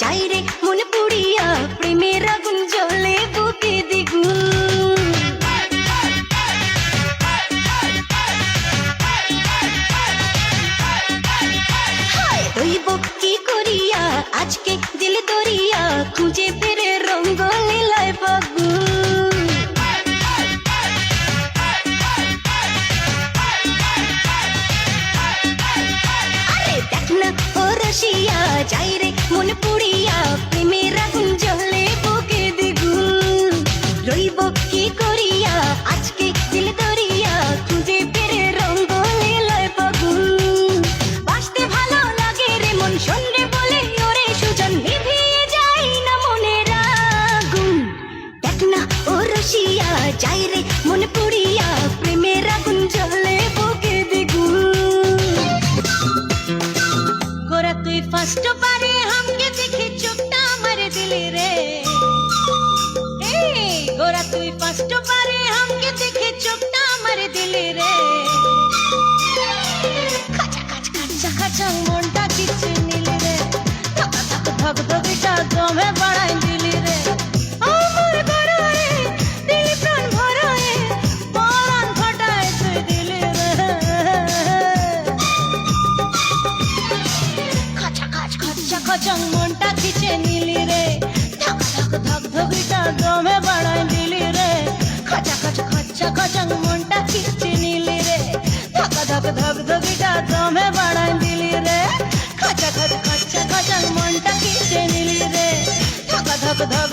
যাই রে, মন পুড়িয়া প্রেমের আগুন জ্বলে বুকে দ্বিগুণ। কি করিয়া? আজকে দিল দরিয়া, খুঁজে ফিরে রঙ্গ লীলায় বাগুন আরে দেখ পুড়িয়া প্রেমের আগুন জ্বলে বুকে দ্বিগুণ রইব কি করিয়া? আজকে দিল দরিয়া, খুঁজে পেরে রঙ্গ লীলায় বাগুন বাসতে ভালো লাগে রে মন সন্ধ্যে বলে ওরে সুজন। নিভিয়ে যায় না মনের আগুন। দেখ না ও রসিয়া, যাই রে মন পুড়িয়া, প্রেমের আগুন জ্বলে বুকে দ্বিগুণ গোরা, তুই ফার্স্ট এই তুই ফার্স্ট বারে হামকে দেখে চোখটা আমার দিলি রে। খাচা, খাচ, খাচা খাচা, মনটা কিছু নিলি রে? ধক ধক ধক, ধকিটা দমে বাড়াই দিলি রে। আমার গড়ায় দিলি প্রাণ ভরায়, পরাণ ফটায় তুই দিলি রে। খাচা, খাচ, খাচা, খাচাং, মনটা খিচে নিলি রে? ধক ধক ধক, ধকিটা দমে ধক ধক ধক ধকিটা দমে বাড়াই দিলি রে খাচা খাচ খাচা খাচাং মনটা খিচে নিলি রে ধক ধক ধক